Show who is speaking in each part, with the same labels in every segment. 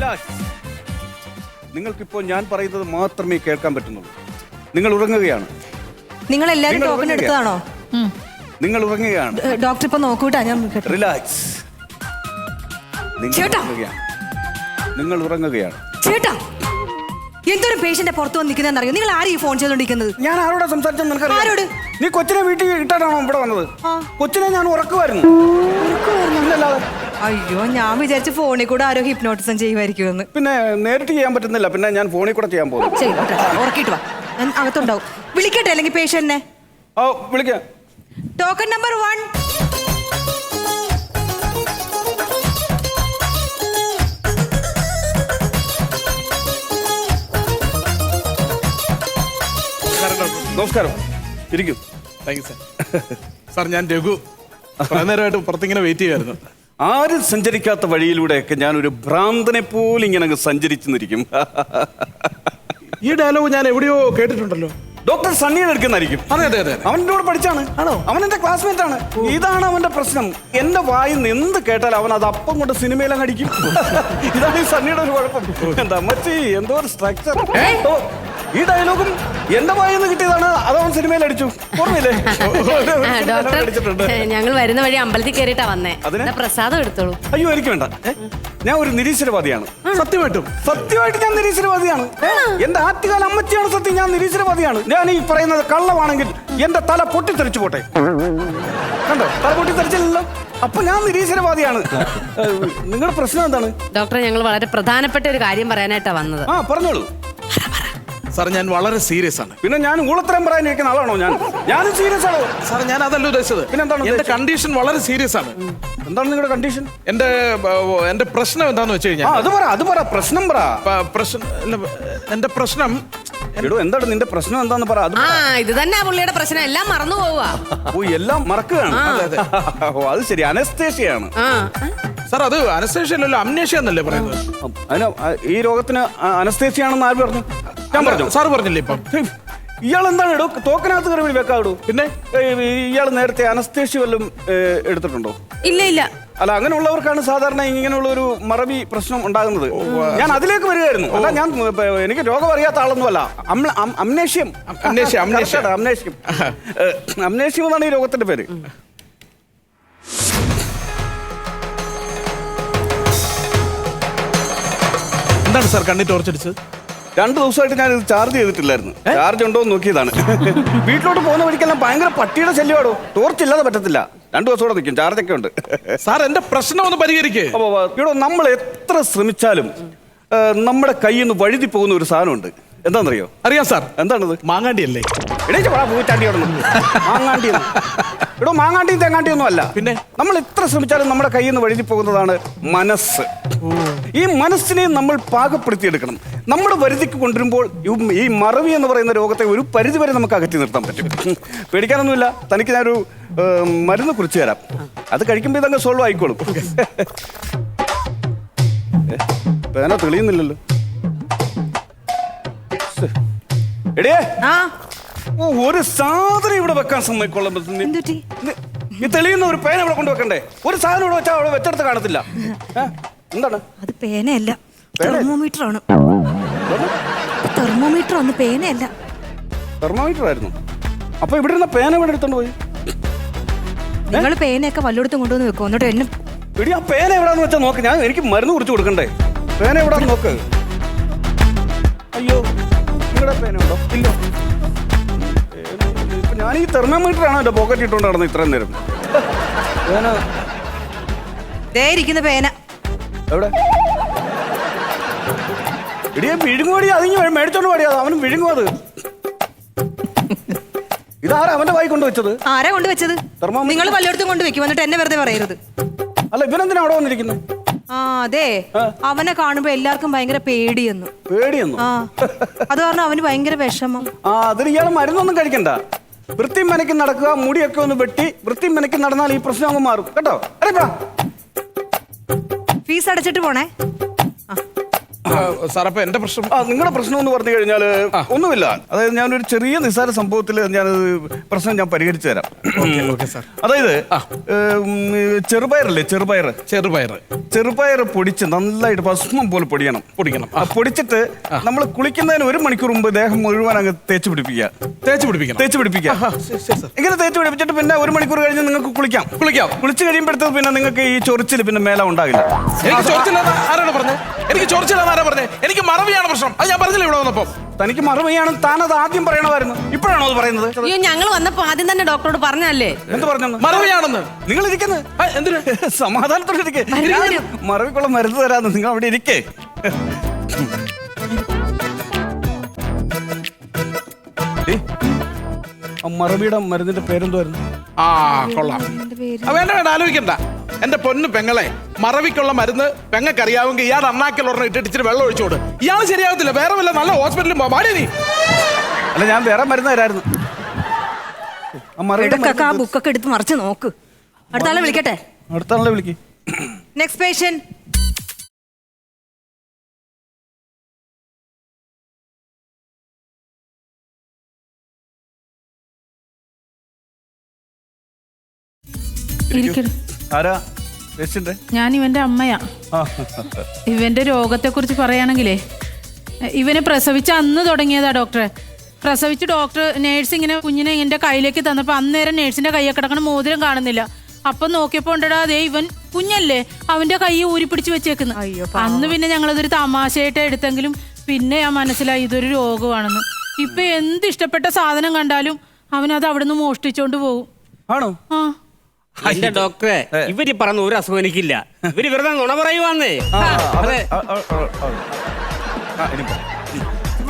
Speaker 1: Relax നിങ്ങൾക്കിപ്പോൾ ഞാൻ പറയുന്നത് മാത്രമേ കേൾക്കാൻ പറ്റുന്നുള്ളൂ. നിങ്ങൾ ഉറങ്ങുകയാണ്.
Speaker 2: നിങ്ങൾ എല്ലാരും
Speaker 1: നിങ്ങൾ
Speaker 2: ടോക്കൺ
Speaker 1: ഉറങ്ങുക.
Speaker 2: എടുത്തതാണോ
Speaker 1: നിങ്ങൾ ഉറങ്ങുകയാണ്.
Speaker 2: ഡോക്ടർ ഇപ്പൊ നോക്കൂട്ടാ ഞാൻ കേട്ടോ.
Speaker 1: റിലാക്സ് നിങ്ങൾ
Speaker 2: ചേട്ടാ.
Speaker 1: ഉറങ്ങുകയാണ്. നിങ്ങൾ ഉറങ്ങുകയാണ്.
Speaker 2: ചേട്ടാ എന്തൊരു പേഷ്യന്റെ പുറത്ത് വന്ന് അറിയോ നിങ്ങൾ ആരും ഈ ഫോൺ ചെയ്തോണ്ടിരിക്കുന്നത്
Speaker 1: ഞാൻ ആരോടാ സംസാരിച്ചത് നിനക്കറിയാം?
Speaker 2: ആരോട്?
Speaker 1: നീ കൊച്ചിനെ വീട്ടിൽ ഇട്ടാണോ ഇവിടെ വന്നത്?
Speaker 2: ആ.
Speaker 1: കൊച്ചിനെ ഞാൻ ഉറക്കുമായിരുന്നു. ഇല്ലല്ലാതെ.
Speaker 2: അയ്യോ ഞാൻ വിചാരിച്ചു ഫോണിൽ കൂടെ ആരോ ഹിപ്നോട്ടിസം ചെയ്യുമായിരിക്കുമെന്ന്.
Speaker 1: പിന്നെ നേരിട്ട് ചെയ്യാൻ പറ്റുന്നില്ല പിന്നെ ഞാൻ ഫോണിൽ കൂടെ ചെയ്യാൻ പോകും
Speaker 2: ചെയ്തോട്ടെ വാ. ഞാൻ അകത്തുണ്ടാവും. വിളിക്കട്ടെ അല്ലെങ്കിൽ പേഷ്യന്റിനെ
Speaker 1: ഓ വിളിക്കാം.
Speaker 2: ടോക്കൺ നമ്പർ വൺ
Speaker 1: നമസ്കാരം. ഇരിക്കും.
Speaker 3: താങ്ക് യു സാർ സാർ ഞാൻ രഘു. കുറേ നേരമായിട്ട് പുറത്തിങ്ങനെ വെയിറ്റ് ചെയ്യുമായിരുന്നു
Speaker 1: ആരും സഞ്ചരിക്കാത്ത വഴിയിലൂടെയൊക്കെ ഞാൻ ഒരു ഭ്രാന്തനെ പോലെ ഇങ്ങനെ അങ്ങ് സഞ്ചരിച്ചു നിന്നിരിക്കും
Speaker 3: ഈ ഡയലോഗ് ഞാൻ എവിടെയോ കേട്ടിട്ടുണ്ടല്ലോ.
Speaker 1: ഡോക്ടർ സണ്ണിയുടെ എടുക്കുന്നതായിരിക്കും
Speaker 3: അതെ അതെ അതെ
Speaker 1: അവന്റെ കൂടെ പഠിച്ചാണ്.
Speaker 3: ആണോ?
Speaker 1: അവൻ എന്റെ ക്ലാസ്മേറ്റ് ആണ്. ഇതാണ് അവന്റെ പ്രശ്നം. എന്റെ വായിൽ നിന്ന് എന്ത് കേട്ടാൽ അവൻ അത് അപ്പം കൊണ്ട് സിനിമയിലങ്ങ് അടിക്കും. ഇതാണ് ഈ സണ്ണിയുടെ ഒരു കുഴപ്പം. എന്താ മച്ചി എന്തോ ഒരു സ്ട്രക്ചർ ഈ ഡയലോഗും എന്റെ വായിൽ കിട്ടിയതാണ്. അത് അവൻ സിനിമയിൽ അടിച്ചു. ഓർമ്മയില്ലേ? അടിച്ചിട്ടുണ്ട്.
Speaker 4: ഞങ്ങൾ വരുന്ന വഴി അമ്പലത്തിൽ കയറിയിട്ടാ വന്നേ.
Speaker 1: അതിന്?
Speaker 4: പ്രസാദം എടുത്തോളൂ.
Speaker 1: അയ്യോ എനിക്ക് വേണ്ട. ഞാൻ ഒരു നിരീശ്വരവാദിയാണ്.
Speaker 3: സത്യമായിട്ടും.
Speaker 1: സത്യമായിട്ട് ഞാൻ നിരീശ്വരവാദിയാണ്. എന്റെ ആറ്റുകാല അമ്മച്ചിയാണ് സത്യം. ഞാൻ നിരീശ്വരവാദിയാണ്. ഞാൻ ഈ പറയുന്നത് കള്ളമാണെങ്കിൽ എന്റെ തല പൊട്ടിത്തെറിച്ചു പോട്ടെ. കണ്ടോ? തല പൊട്ടിത്തെറിച്ചില്ലല്ലോ. അപ്പൊ ഞാൻ നിരീശ്വരവാദിയാണ്. നിങ്ങളുടെ പ്രശ്നം എന്താണ്?
Speaker 4: ഡോക്ടറെ ഞങ്ങൾ വളരെ പ്രധാനപ്പെട്ട ഒരു കാര്യം പറയാനായിട്ടാ വന്നത്.
Speaker 1: ആ പറഞ്ഞോളൂ.
Speaker 3: സാർ ഞാൻ വളരെ സീരിയസ് ആണ്.
Speaker 1: പിന്നെ ഞാൻ ഊളത്തരം പറയാനിരിക്കുന്ന ആളാണോ ഞാൻ? ഞാൻ സീരിയസ് ആണോ.
Speaker 3: സാർ ഞാൻ അതല്ല ഉദ്ദേശിച്ചത്.
Speaker 1: പിന്നെ
Speaker 3: എന്താണ്
Speaker 1: എന്റെ
Speaker 3: കണ്ടീഷൻ വളരെ സീരിയസ് ആണ്.
Speaker 1: എന്താണ് നിങ്ങളുടെ കണ്ടീഷൻ
Speaker 3: എന്റെ എന്റെ പ്രശ്നം എന്താന്ന് വെച്ച് കഴിഞ്ഞാൽ
Speaker 1: അത് പറ അത് പറ പ്രശ്നം പറ.
Speaker 3: പ്രശ്നം എന്റെ പ്രശ്നം
Speaker 1: എടോ എന്താണ് നിന്റെ പ്രശ്നം എന്താന്ന് പറ അത്
Speaker 4: ആ ഇത് തന്നെ പുള്ളിയുടെ പ്രശ്നം. എല്ലാം മറന്നു പോവുക
Speaker 1: ഓ എല്ലാം മറക്കുകയാണ്. ഓ അത് ശരി അനസ്തേഷ്യയാണ്
Speaker 3: സാർ അത് അനസ്തേഷ്യ അല്ലല്ലോ എന്നല്ലേ പറയുന്നത്?
Speaker 1: അതിന് ഈ രോഗത്തിന് അനസ്തേഷ്യയാണെന്ന് ആര് പറഞ്ഞു? ഞാൻ പറഞ്ഞു.
Speaker 3: സാർ പറഞ്ഞില്ലേ ഇപ്പം?
Speaker 1: ഇയാൾ എന്താണ് ഇടോ തോക്കനകത്ത് കയറി വെക്കാടോ
Speaker 3: പിന്നെ?
Speaker 1: ഇയാൾ നേരത്തെ അനസ്തേഷ്യ വല്ലതും എടുത്തിട്ടുണ്ടോ?
Speaker 4: ഇല്ല ഇല്ല.
Speaker 1: അല്ല അങ്ങനെയുള്ളവർക്കാണ് സാധാരണ ഇങ്ങനെയുള്ള ഒരു മറവി പ്രശ്നം ഉണ്ടാകുന്നത്. ഞാൻ അതിലേക്ക് വരികയായിരുന്നു. അല്ല ഞാൻ എനിക്ക് രോഗം അറിയാത്ത ആളൊന്നുമല്ല. അമ്ല- അം- അമ്നേഷ്യം
Speaker 3: അമ്നേഷ്യ, അമ്നേഷ്യ.
Speaker 1: Correct ആണ്, അമ്നേഷ്യം എന്നാണ് ഈ രോഗത്തിന്റെ പേര്.
Speaker 3: എന്താണ് സാർ കണ്ണി ടോർച്ചടിച്ചത്
Speaker 1: രണ്ടു ദിവസമായിട്ട് ഞാൻ ഇത് ചാർജ് ചെയ്തിട്ടില്ലായിരുന്നു. ചാർജ് ഉണ്ടോ എന്ന് നോക്കിയതാണ്. വീട്ടിലോട്ട് പോകുന്ന വഴിക്കെല്ലാം ഭയങ്കര പട്ടിയുടെ ശല്യമാണോ ടോർച്ച് ഇല്ലാതെ പറ്റത്തില്ല. രണ്ടു ദിവസം കൂടെ നിൽക്കും ചാർജ് ഒക്കെ ഉണ്ട്.
Speaker 3: സാർ എന്റെ പ്രശ്നം ഒന്ന് പരിഹരിക്കേ.
Speaker 1: ഇവിടെ നമ്മൾ എത്ര ശ്രമിച്ചാലും നമ്മുടെ കയ്യിൽ നിന്ന് വഴുതി പോകുന്ന ഒരു സാധനമുണ്ട്. എന്താണെന്നറിയോ?
Speaker 3: അറിയാം സാർ.
Speaker 1: എന്താണത്?
Speaker 3: മാങ്ങാണ്ടി അല്ലേ
Speaker 1: മാങ്ങാണ്ടി ഇവിടെ മാങ്ങാണ്ടിയും തെങ്ങാണ്ടിയും ഒന്നും അല്ല.
Speaker 3: പിന്നെ?
Speaker 1: നമ്മൾ എത്ര ശ്രമിച്ചാലും നമ്മുടെ കയ്യിൽ നിന്ന് വഴുതി പോകുന്നതാണ് മനസ്സ്. ഈ മനസ്സിനെ നമ്മൾ പാകപ്പെടുത്തിയെടുക്കണം. നമ്മുടെ വരുതിക്ക് കൊണ്ടുവരുമ്പോൾ ഈ- മറവി എന്ന് പറയുന്ന രോഗത്തെ ഒരു പരിധി വരെ നമുക്ക് അകറ്റി നിർത്താൻ പറ്റും. പേടിക്കാനൊന്നുമില്ല. തനിക്ക് ഞാനൊരു മരുന്ന് കുറിച്ച് തരാം. അത് കഴിക്കുമ്പോൾ ഇതങ്ങ് സോൾവ് ആയിക്കോളും. പേന തെളിയുന്നില്ലല്ലോ. ശ്ശെ.
Speaker 2: ആ.
Speaker 1: ഓ ഒരു സാധനം ഇവിടെ വെക്കാൻ സമ്മതിക്കൊള്ളാൻ പറ്റുന്നില്ല.
Speaker 2: എന്തുറ്റി
Speaker 1: ഈ തെളിയുന്ന ഒരു പേന ഇവിടെ കൊണ്ട് വെക്കണ്ടേ? ഒരു സാധനം ഇവിടെ വെച്ചാൽ അവിടെ വെച്ചെടുത്ത് കാണത്തില്ല. ഏ? എന്താണ്?
Speaker 2: അത് പേനയല്ല.
Speaker 1: പേന?
Speaker 2: തെർമോമീറ്റർ ആണ് തെർമോമീറ്റർ ഒന്ന് പേനയല്ല.
Speaker 1: തെർമോമീറ്റർ ആയിരുന്നു അപ്പൊ ഇവിടെ ഇരുന്ന പേന ഇവിടെ എടുത്തോണ്ട് പോയി.
Speaker 2: നിങ്ങൾ പേനയൊക്കെ വല്ലയിടത്തും കൊണ്ടുവന്ന് വെക്കും. എന്നിട്ട് എന്നെ
Speaker 1: എടി ആ പേന എവിടാന്ന് വെച്ചാൽ നോക്ക്. ഞാൻ എനിക്ക് മരുന്ന് കുറിച്ച് കൊടുക്കണ്ടേ? പേന എവിടാന്ന് നോക്ക്. അയ്യോ. നിങ്ങളുടെ പേന ഉണ്ടോ? ഇല്ല. ഇപ്പൊ ഞാൻ ഈ തെർമോമീറ്റർ ആണ് എന്റെ പോക്കറ്റ് ഇട്ടുകൊണ്ട് നടന്നത് ഇത്രയും നേരം. പേന
Speaker 2: ദേ ഇരിക്കുന്ന പേന
Speaker 1: എവിടെ? ഇടിയെ വിഴുങ്ങുപടി അതിങ്ങ് മേടിച്ചോണ്ട് പാടിയാ അവനും വിഴുങ്ങും അത്. ഇതാരാ അവന്റെ വായി കൊണ്ടുവച്ചത്?
Speaker 2: ആരാ കൊണ്ടുവച്ചത്? നിങ്ങൾ പലയിടത്തും കൊണ്ട് വെക്കും എന്നിട്ട് എന്നെ വെറുതെ പറയരുത്.
Speaker 1: അല്ല ഇവനെന്തിനാ അവിടെ വന്നിരിക്കുന്നത്
Speaker 2: ആ അതെ. അവനെ കാണുമ്പോ എല്ലാവർക്കും ഭയങ്കര പേടിയെന്നു.
Speaker 1: പേടിയെന്നു?
Speaker 2: ആ. അത് കാരണം അവന് ഭയങ്കര വിഷമം.
Speaker 1: ആ അതിന് ഇയാൾ മരുന്നൊന്നും കഴിക്കണ്ട. വൃത്തി മെനക്കി നടക്കുക മുടിയൊക്കെ ഒന്ന് വെട്ടി വൃത്തി മെനക്കി നടന്നാൽ ഈ പ്രശ്നം അങ്ങ് മാറും. കേട്ടോ?
Speaker 2: ഫീസ് അടച്ചിട്ട് പോണേ.
Speaker 3: അപ്പൊ എന്റെ പ്രശ്നം
Speaker 1: ആ നിങ്ങളുടെ പ്രശ്നം എന്ന് പറഞ്ഞു കഴിഞ്ഞാൽ ഒന്നുമില്ല. അതായത് ഞാനൊരു ചെറിയ നിസ്സാര സംഭവത്തിൽ ഞാൻ പ്രശ്നം ഞാൻ പരിഹരിച്ചു തരാം. അതായത് ചെറുപയറല്ലേ ചെറുപയർ?
Speaker 3: ചെറുപയർ.
Speaker 1: ചെറുപയർ പൊടിച്ച് നന്നായിട്ട് ഭസ്മം പോലെ പൊടിയണം.
Speaker 3: പൊടിക്കണം.
Speaker 1: പൊടിച്ചിട്ട് നമ്മൾ കുളിക്കുന്നതിന് ഒരു മണിക്കൂർ മുമ്പ് ദേഹം മുഴുവൻ അങ്ങ് തേച്ച് പിടിപ്പിക്കുക.
Speaker 3: തേച്ച് പിടിപ്പിക്കണം.
Speaker 1: തേച്ച് പിടിപ്പിക്കുക. ഇങ്ങനെ തേച്ച് പിടിപ്പിച്ചിട്ട് പിന്നെ ഒരു മണിക്കൂർ കഴിഞ്ഞ് നിങ്ങൾക്ക് കുളിക്കാം.
Speaker 3: കുളിക്കാം.
Speaker 1: കുളിച്ച് കഴിയുമ്പോഴത്തേക്ക് പിന്നെ നിങ്ങൾക്ക് ഈ ചൊറിച്ചിൽ പിന്നെ മേല ഉണ്ടാകില്ല.
Speaker 3: എനിക്ക് ചോർച്ചില്ലെന്ന് ആരാണ് പറഞ്ഞത്? എനിക്ക് ചോർച്ചില്ലെന്ന് ആരാ പറഞ്ഞത് എനിക്ക് മറവിയാണ് പ്രശ്നം. അത് ഞാൻ പറഞ്ഞില്ല ഇവിടെ വന്നപ്പോ?
Speaker 1: തനിക്ക് മറുപടിയാണ് താൻ അത് ആദ്യം പറയണമായിരുന്നു. ഇപ്പോഴാണോ അത് പറയുന്നത്?
Speaker 4: അയ്യോ ഞങ്ങൾ വന്നപ്പോ ആദ്യം തന്നെ ഡോക്ടറോട് പറഞ്ഞല്ലേ
Speaker 1: എന്ത് പറഞ്ഞു
Speaker 3: മറവിയാണെന്ന്.
Speaker 1: നിങ്ങൾ ഇരിക്കുന്നത്
Speaker 3: എന്തിനു?
Speaker 1: സമാധാനത്തോടെ ഇരിക്കേ. മറവിക്കുള്ള മരുന്ന് തരാന്ന് നിങ്ങൾ അവിടെ ഇരിക്കേ. മറവിയുടെ മരുന്നിന്റെ പേരെന്തുവായിരുന്നു?
Speaker 3: ആ കൊള്ളാം. വേണ്ട വേണ്ട ആലോചിക്കണ്ട. എന്റെ പൊന്ന് പെങ്ങളെ മറവിക്കുള്ള മരുന്ന് പെങ്ങൾക്ക് അറിയാമെങ്കിൽ ഇയാൾ അണ്ണാക്കിൽ ഉടനെ ഇട്ടിട്ട് ഇച്ചിരി വെള്ളം ഒഴിച്ചോട് ഇയാൾ ശരിയാവത്തില്ല വേറെ വല്ല നല്ല ഹോസ്പിറ്റലിൽ പോവാടി നീ.
Speaker 1: അല്ല ഞാൻ വേറെ മരുന്ന് തരായിരുന്നു.
Speaker 2: ഇടക്കൊക്കെ ആ ബുക്കൊക്കെ എടുത്ത് മറിച്ച് നോക്ക്. അടുത്ത ആളെ വിളിക്കട്ടെ?
Speaker 1: അടുത്ത ആളെ വിളിക്ക്.
Speaker 2: നെക്സ്റ്റ് പേഷ്യൻ
Speaker 5: ഇരിക്കട്ടെ
Speaker 1: ആരാ?
Speaker 5: ഞാൻ ഇവന്റെ അമ്മയാ. ഇവന്റെ രോഗത്തെ കുറിച്ച് പറയുകയാണെങ്കിലേ ഇവനെ പ്രസവിച്ച അന്ന് തുടങ്ങിയതാ ഡോക്ടറെ. പ്രസവിച്ച് ഡോക്ടർ നേഴ്സ് ഇങ്ങനെ കുഞ്ഞിനെ എന്റെ കയ്യിലേക്ക് തന്നപ്പോ അന്നേരം നേഴ്സിന്റെ കയ്യെ കിടക്കണ മോതിരം കാണുന്നില്ല. അപ്പൊ നോക്കിയപ്പോ ഉണ്ടടാ അതേ ഇവൻ കുഞ്ഞല്ലേ അവന്റെ കൈ ഊരി പിടിച്ച് വെച്ചേക്കുന്നു. അന്ന് പിന്നെ ഞങ്ങളതൊരു തമാശയായിട്ട് എടുത്തെങ്കിലും പിന്നെ ഞാൻ മനസ്സിലായി ഇതൊരു രോഗമാണെന്ന്. ഇപ്പൊ എന്ത് ഇഷ്ടപ്പെട്ട സാധനം കണ്ടാലും അവനത് അവിടുന്ന് മോഷ്ടിച്ചോണ്ട് പോകും
Speaker 1: ആണോ?
Speaker 5: ആ.
Speaker 6: എന്റെ ഡോക്ടറെ ഇവർ പറഞ്ഞ ഒരു അസുഖം എനിക്കില്ല. ഇവർ വെറുതെ നുണ പറയുവാന്നേ.
Speaker 1: അതെ ആ, ആ, ആ, ആ. ആ,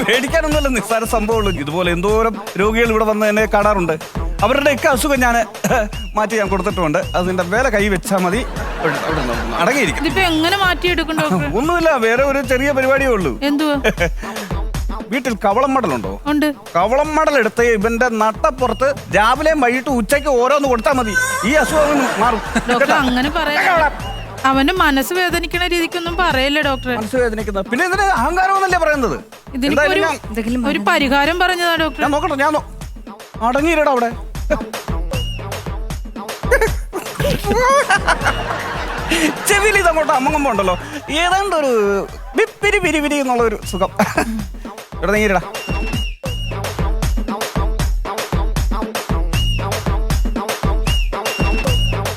Speaker 1: പേടിക്കാനൊന്നുമല്ല നിസ്സാര സംഭവമുള്ളൂ. ഇതുപോലെ എന്തോരം രോഗികൾ ഇവിടെ വന്ന് എന്നെ കാണാറുണ്ട്. അവരുടെ ഒക്കെ അസുഖം ഞാൻ മാറ്റി ഞാൻ കൊടുത്തിട്ടുണ്ട് അതിന്റെ വേല കൈ വെച്ചാൽ മതി. അവിടെ അവിടെ നിന്ന് അടങ്ങിയിരിക്കും
Speaker 5: ഇതിപ്പോ എങ്ങനെ മാറ്റിയെടുക്കും ഡോക്ടറെ?
Speaker 1: ഒന്നുമില്ല വേറെ ഒരു ചെറിയ പരിപാടിയേ ഉള്ളൂ.
Speaker 5: എന്തുവാ?
Speaker 1: വീട്ടിൽ കവളം മടൽ
Speaker 5: ഉണ്ടോ.
Speaker 1: ഉണ്ട് കവളം മടൽ എടുത്ത് ഇവന്റെ നട്ടപ്പുറത്ത് രാവിലെ വൈകിട്ട് ഉച്ചയ്ക്ക് ഓരോന്ന് കൊടുത്താൽ മതി. ഈ അസുഖം മാറും.
Speaker 5: ഡോക്ടർ
Speaker 1: കേട്ടോ?
Speaker 5: അങ്ങനെ പറയാ അവന്റെ മനസ്സ് വേദനിക്കണ രീതിക്കൊന്നും പറയല്ലേ ഡോക്ടറെ?
Speaker 1: മനസ്സ് വേദനിക്കുന്നത് പിന്നെ ഇതിന് അഹങ്കാരമെന്നല്ലേ പറയുന്നത്?
Speaker 5: ഇതിനിപ്പോ ഒരു പരിഹാരം പറഞ്ഞതാ ഡോക്ടർ
Speaker 1: ഞാൻ നോക്കട്ടെ ഞാൻ നോ- അടങ്ങിയിരടാ അവിടെ. ചെവിയിൽ ഇതങ്ങോട്ട് അമ്മങ്ങുമ്പോ ഉണ്ടല്ലോ. ഏതാണ്ട് ഒരു വിപ്പിരി പിരിപിരി പിരി എന്നുള്ള ഒരു സുഖം. ഇവിടെ നീരടാ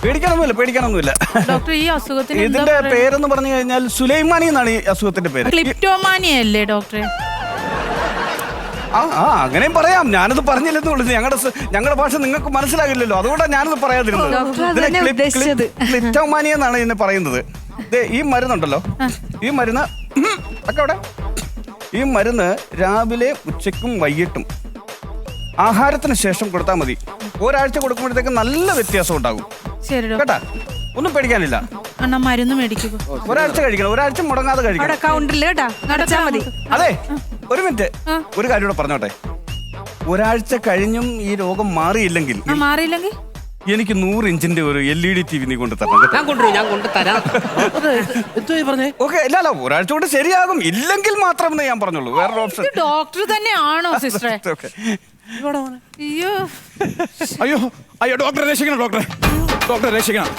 Speaker 1: പേടിക്കാനൊന്നുമില്ല പേടിക്കാനൊന്നുമില്ല.
Speaker 5: ഡോക്ടർ ഈ അസുഖത്തിന്
Speaker 1: ഇതിന്റെ പേരെന്ന് പറഞ്ഞു കഴിഞ്ഞാൽ സുലൈമാനി എന്നാണ് ഈ അസുഖത്തിന്റെ പേര്.
Speaker 5: ക്ലിപ്റ്റോമാനി അല്ലേ ഡോക്ടറെ?
Speaker 1: ആ ആ അങ്ങനെയും പറയാം. ഞാനത് പറഞ്ഞില്ലെന്ന് വിളിച്ചു ഞങ്ങളുടെ ഞങ്ങളുടെ ഭാഷ നിങ്ങൾക്ക് മനസ്സിലാകില്ലല്ലോ. അതുകൊണ്ടാണ് ഞാനത് പറയാതിരുന്നത്. ക്ലിപ്റ്റോമാനി എന്നാണ് ഇതിനെ പറയുന്നത്. ഈ മരുന്നുണ്ടല്ലോ. ഈ മരുന്ന് ഒക്കെ അവിടെ ഈ മരുന്ന് രാവിലെ ഉച്ചയ്ക്കും വൈകിട്ടും. ആഹാരത്തിന് ശേഷം കൊടുത്താൽ മതി. ഒരാഴ്ച കൊടുക്കുമ്പോഴത്തേക്ക് നല്ല വ്യത്യാസം ഉണ്ടാകും.
Speaker 5: ശരി ഡോക്ടർ.
Speaker 1: കേട്ടാ? ഒന്നും പേടിക്കാനില്ല.
Speaker 5: അണ്ണാ മരുന്ന് മേടിക്കുക
Speaker 1: ഒരാഴ്ച കഴിക്കണം. ഒരാഴ്ച മുടങ്ങാതെ
Speaker 2: അവിടെ
Speaker 1: കഴിക്കണം
Speaker 2: കൗണ്ടറിൽ കേട്ടാ നടച്ചാ മതി.
Speaker 1: അതെ ഒരു മിനിറ്റ്. ഒരു കാര്യം കൂടെ പറഞ്ഞോട്ടെ. ഒരാഴ്ച കഴിഞ്ഞും ഈ രോഗം മാറിയില്ലെങ്കിൽ
Speaker 5: ആ മാറിയില്ലെങ്കിൽ?
Speaker 1: എനിക്ക് നൂറ് ഇഞ്ചിന്റെ ഒരു L E D T V നീ കൊണ്ട് തരണം കേട്ടോ.
Speaker 6: ഞാൻ കൊണ്ടുവരും ഞാൻ കൊണ്ട് തരാം.
Speaker 3: എന്തോ പറഞ്ഞേ?
Speaker 1: ഓക്കെ ഇല്ല അല്ല ഒരാഴ്ച കൊണ്ട് ശരിയാകും. ഇല്ലെങ്കിൽ മാത്രം ഞാൻ പറഞ്ഞുള്ളൂ. വേറെ ഓപ്ഷൻ
Speaker 5: ഡോക്ടർ തന്നെയാണോ സിസ്റ്ററെ?
Speaker 1: ഓക്കെ.
Speaker 5: അയ്യോ.
Speaker 3: അയ്യോ അയ്യോ ഡോക്ടറെ രക്ഷിക്കണം ഡോക്ടറെ. ഡോക്ടറെ രക്ഷിക്കണം.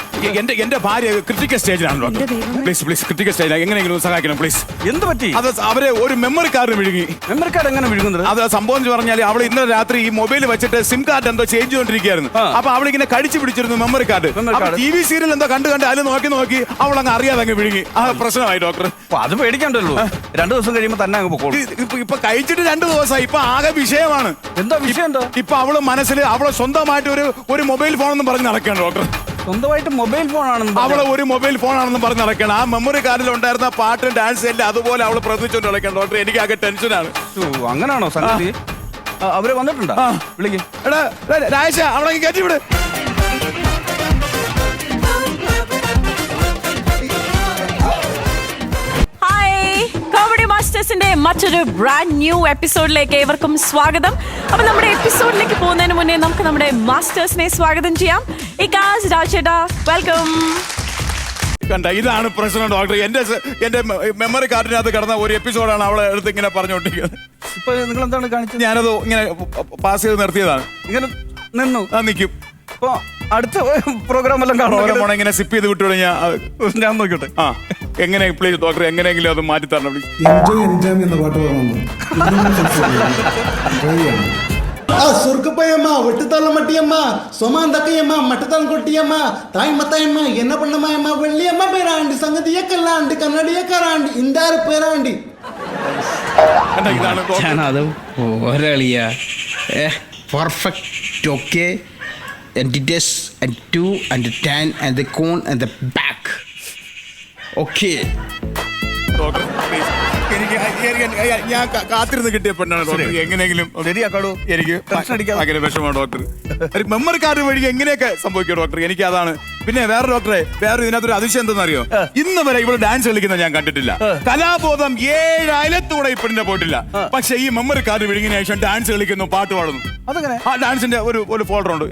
Speaker 3: എന്റെ എന്റെ ഭാര്യ ക്രിട്ടിക്കൽ സ്റ്റേജിലാണ് ഡോക്ടർ പ്ലീസ് പ്ലീസ് ക്രിട്ടിക്കൽ സ്റ്റേജിലാണ് എങ്ങനെയെങ്കിലും സഹായിക്കണം പ്ലീസ്
Speaker 1: എന്ത് പറ്റി?
Speaker 3: അത് അവരെ ഒരു മെമ്മറി കാർഡ് വിഴുങ്ങി.
Speaker 1: മെമ്മറി കാർഡ് എങ്ങനെ വിഴുങ്ങുന്നത്?
Speaker 3: അത് സംഭവം എന്ന് പറഞ്ഞാൽ അവൾ ഇന്നലെ രാത്രി ഈ മൊബൈൽ വെച്ചിട്ട് സിം കാർഡ് എന്തോ ചേഞ്ച് ചെയ്തോണ്ടിരിക്കുകയായിരുന്നു.
Speaker 1: അപ്പൊ
Speaker 3: അപ്പൊ അവളിങ്ങനെ കടിച്ചു പിടിച്ചിരുന്നു memory card. T V serial എന്തോ കണ്ട് കണ്ട് അതിൽ നോക്കി നോക്കി അവൾ അങ്ങ് അറിയാതെ അങ്ങ് വിഴുങ്ങി. ആ പ്രശ്നമായി ഡോക്ടർ
Speaker 1: അപ്പൊ അത് പേടിക്കണ്ടല്ലോ. രണ്ടു ദിവസം കഴിയുമ്പോ തന്നെ അങ്ങ്
Speaker 3: പോകും ഇപ്പൊ ഇപ്പൊ കഴിച്ചിട്ട് രണ്ടു ദിവസമായി ഇപ്പൊ ആകെ വിഷയമാണ്.
Speaker 1: എന്താ വിഷയം എന്താ?
Speaker 3: ഇപ്പൊ അവൾ മനസ്സിൽ അവളെ സ്വന്തമായിട്ട് ഒരു ഒരു മൊബൈൽ ഫോൺ എന്ന് പറഞ്ഞ് നടക്കുകയാണ് ഡോക്ടർ.
Speaker 1: സ്വന്തമായിട്ട് മൊബൈൽ ഫോൺ ആണ്
Speaker 3: അവൾ ഒരു മൊബൈൽ ഫോൺ ആണെന്ന് പറഞ്ഞ് നടക്കണം ആ മെമ്മറി കാർഡിൽ ഉണ്ടായിരുന്ന പാട്ടും ഡാൻസും എല്ലാം അതുപോലെ അവൾ പ്രവർത്തിച്ചുകൊണ്ട് നടക്കണം ഡോക്ടർ എനിക്ക് ആകെ ടെൻഷനാണ്
Speaker 1: അങ്ങനാണോ സംഗതി? അവർ വന്നിട്ടുണ്ടോ. വിളിക്കും.
Speaker 3: എടാ എടാ, രാജേഷ അവളെ കയറ്റി വിട്.
Speaker 7: കോമഡി മാസ്റ്റേഴ്സിന്റെ മറ്റൊരു ബ്രാൻഡ് ന്യൂ എപ്പിസോഡിലേക്ക് ഏവർക്കും സ്വാഗതം. അപ്പൊ നമ്മുടെ എപ്പിസോഡിലേക്ക് പോകുന്നതിന് മുന്നേ നമുക്ക് നമ്മുടെ മാസ്റ്റേഴ്സിനെ സ്വാഗതം ചെയ്യാം. ഇക്കാസ് രാജേട്ടാ വെൽക്കം
Speaker 8: കണ്ട ഇതാണ് പ്രശ്നം ഡോക്ടർ എന്റെ എന്റെ മെമ്മറി കാർഡിനകത്ത് കടന്ന ഒരു എപ്പിസോഡാണ് അവളെ എടുത്ത് ഇങ്ങനെ പറഞ്ഞുകൊണ്ടിരിക്കുന്നത്.
Speaker 1: ഇപ്പൊ നിങ്ങൾ എന്താണ് കാണിച്ചത്?
Speaker 8: ഞാനത് ഇങ്ങനെ പാസ് ചെയ്ത് നിർത്തിയതാണ്.
Speaker 1: ഇങ്ങനെ നിന്നു.
Speaker 8: ആ നിൽക്കും
Speaker 1: അടുത്ത പ്രോഗ്രാം എല്ലാം
Speaker 8: പോണ ഇങ്ങനെ സിപ്പ് ചെയ്ത് വിട്ടു കഴിഞ്ഞാൽ
Speaker 1: ഞാൻ നോക്കട്ടെ.
Speaker 8: ആ. എങ്ങനെ പ്ലീസ് ഡോക്ടർ എങ്ങനെയെങ്കിലും അത് മാറ്റി തരണം please.
Speaker 9: എന്ന പാട്ട്
Speaker 10: പേരാണ്ടി പേരാണ്ടി. And to and and corn and back okay
Speaker 8: എനിക്ക് ഞാൻ കാത്തിരുന്ന് കിട്ടിയ പെണ്ണാണ് ഡോക്ടർ എങ്ങനെയെങ്കിലും
Speaker 1: ശരിയാക്കാടോ.
Speaker 8: എനിക്ക് ഡോക്ടർ ഒരു മെമ്മറി കാർഡ് വഴി എങ്ങനെയൊക്കെ സംഭവിക്കും ഡോക്ടർ എനിക്ക് അതാണ്. പിന്നെ വേറെ ഡോക്ടറെ വേറെ ഇതിനകത്തൊരു അതിശയം എന്തെന്നറിയോ? ഇന്ന് വരെ ഇവിടെ ഡാൻസ് കളിക്കുന്ന ഞാൻ കണ്ടിട്ടില്ല. കലാബോധം ഏഴ് അയലത്തൂടെ പെണ്ണിനെ പോയിട്ടില്ല. പക്ഷെ ഈ മെമ്മറി കാർഡ് വിഴുങ്ങിയ ശേഷം ഡാൻസ് കളിക്കുന്നു പാട്ട് പാടുന്നു.
Speaker 1: അതെങ്ങനെ?
Speaker 8: ആ ഡാൻസിന്റെ ഒരു ഒരു ഫോൾഡർ ഉണ്ട്.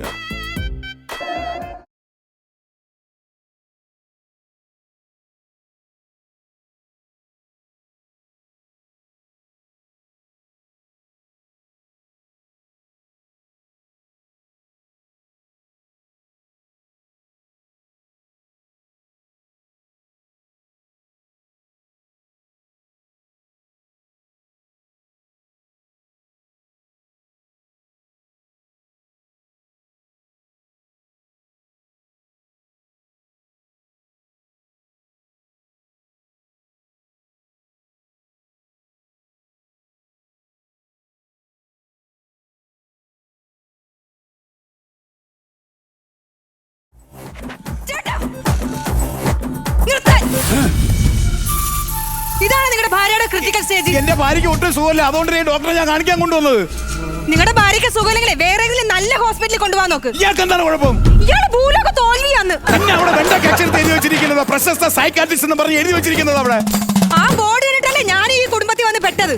Speaker 2: ഇതാണ് നിങ്ങളുടെ ഭാര്യയുടെ ക്രിട്ടിക്കൽ സ്റ്റേജ്
Speaker 8: എന്റെ ഭാര്യയ്ക്ക് ഒട്ടും സുഖമില്ല. അതുകൊണ്ട് ഞാൻ ഡോക്ടറെ ഞാൻ കാണിക്കാൻ കൊണ്ടുവന്നത്.
Speaker 2: നിങ്ങളുടെ ഭാര്യയ്ക്ക് സുഖമില്ലെങ്കിൽ വേറെ ഏതെങ്കിലും നല്ല ഹോസ്പിറ്റലിൽ കൊണ്ടുപോകാൻ നോക്ക്.
Speaker 8: ഇയാൾക്ക് എന്താണ് കുഴപ്പം?
Speaker 2: ഇയാൾ ഭൂലോക തോൽവിയാണ്.
Speaker 8: എന്നെ അവിടെ വെണ്ട അക്ഷരത്തിൽ എഴുതി വെച്ചിരിക്കുന്നത്. പ്രശസ്ത സൈക്കാട്രിസ്റ്റ് എന്ന് പറഞ്ഞ് എഴുതി വെച്ചിരിക്കുന്നത് അവിടെ.
Speaker 2: ആ ബോർഡ് കണ്ടിട്ടല്ലേ ഞാൻ ഈ കുടുംബത്തിൽ വന്ന് പെട്ടത്.